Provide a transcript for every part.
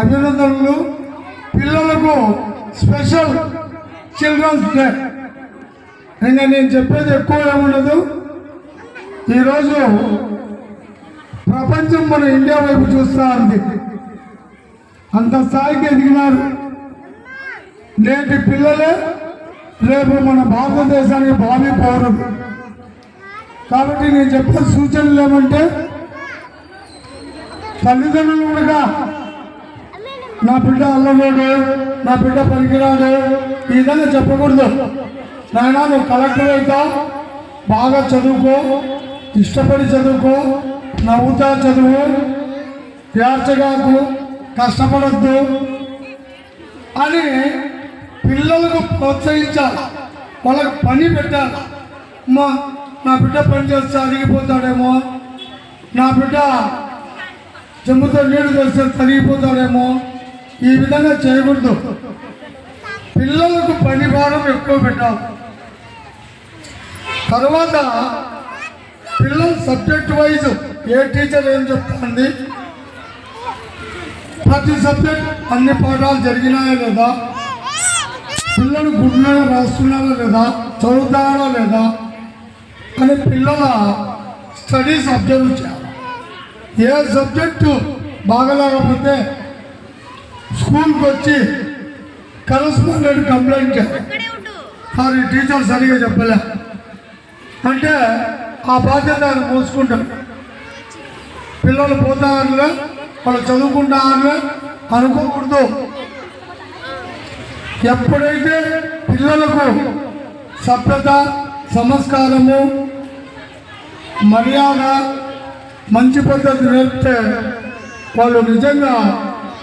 అభినందనలు పిల్లలకు special children's day. ఇంకా నేను చెప్పేది ఎక్కువ ఏముండదు ఈరోజు ప్రపంచం మన ఇండియా వైపు చూస్తూ ఉంది. అంత స్థాయికి ఎదిగినారు. నేటి పిల్లలే రేపు మన భారతదేశానికి భావి పౌరులు. కాబట్టి నేను చెప్పే సూచనలు ఏమంటే తల్లిదండ్రులు కూడా నా బిడ్డ అల్లగోడు నా బిడ్డ పనికిరాడు. ఈ విధంగా చెప్పకూడదు. నాయన నువ్వు కలెక్టర్ అవుతావు. బాగా చదువుకో. ఇష్టపడి చదువుకో. నవ్వుతా చదువు. ఏడ్చగాకు కష్టపడద్దు. అని పిల్లలకు ప్రోత్సహించాలి. వాళ్ళకి పని పెట్టాలి. అమ్మా నా బిడ్డ పని చేస్తే అరిగిపోతాడేమో. నా బిడ్డ చెంబుతో నీళ్ళు తెస్తే తరిగిపోతాడేమో. ఈ విధంగా చేయకూడదు. పిల్లలకు పని భారం ఎక్కువ పెట్టాలి తర్వాత పిల్లలు సబ్జెక్ట్ వైజ్ ఏ టీచర్ ఏం చెప్తుంది? ప్రతి సబ్జెక్ట్ అన్ని పాఠాలు జరిగినాయా లేదా? పిల్లలు గుడ్లో రాస్తున్నారా లేదా? చదువుతారా లేదా? అని పిల్లల స్టడీస్ అబ్జర్వ్ చేయాలి. ఏ సబ్జెక్టు బాగలేకపోతే స్కూల్కి వచ్చి కరస్పాండెంట్ కంప్లైంట్ సార్ ఈ టీచర్ సరిగా చెప్పలే. అంటే ఆ బాధ్యత ఆయన మోసుకుంటాడు. పిల్లలు పోతారులే వాళ్ళు చదువుకుంటారులే అనుకోకూడదు. ఎప్పుడైతే పిల్లలకు సభ్యత సంస్కారము మర్యాద మంచి పద్ధతి నేర్పితే వాళ్ళు నిజంగా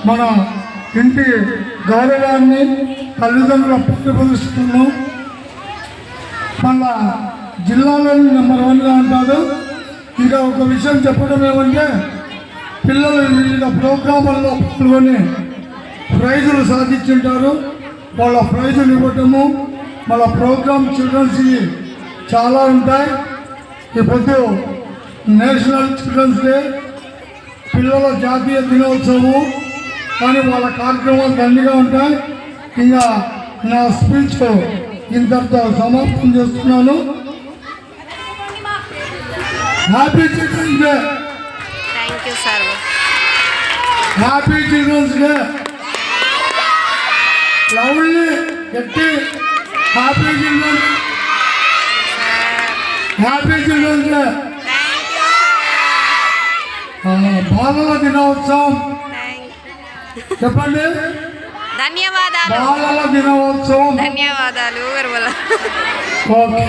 మన ఇంటి గౌరవాన్ని తల్లిదండ్రుల ప్రతిఫలిస్తున్నాను మళ్ళా జిల్లాలోని నెంబర్ వన్గా ఉంటారు ఇంకా ఒక విషయం చెప్పడం ఏమంటే పిల్లలు వివిధ ప్రోగ్రాముల్లో పాల్గొని ప్రైజులు సాధించుంటారు. వాళ్ళ ప్రైజులు ఇవ్వటము వాళ్ళ ప్రోగ్రామ్ చిల్డ్రన్స్కి చాలా ఉంటాయి. ఇప్పుడు నేషనల్ చిల్డ్రన్స్ డే పిల్లల జాతీయ దినోత్సవం కానీ వాళ్ళ కార్యక్రమాలు దండిగా ఉంటాయి. ఇంకా నా స్పీచ్ ఇంతటితో సమాప్తం చేస్తున్నాను. Happy children's day happy children's day lovely గట్టి happy children's happy children's day బాలల దినోత్సవం. చెప్పండి. ధన్యవాదాలు. ధన్యవాదాలు ఓకే.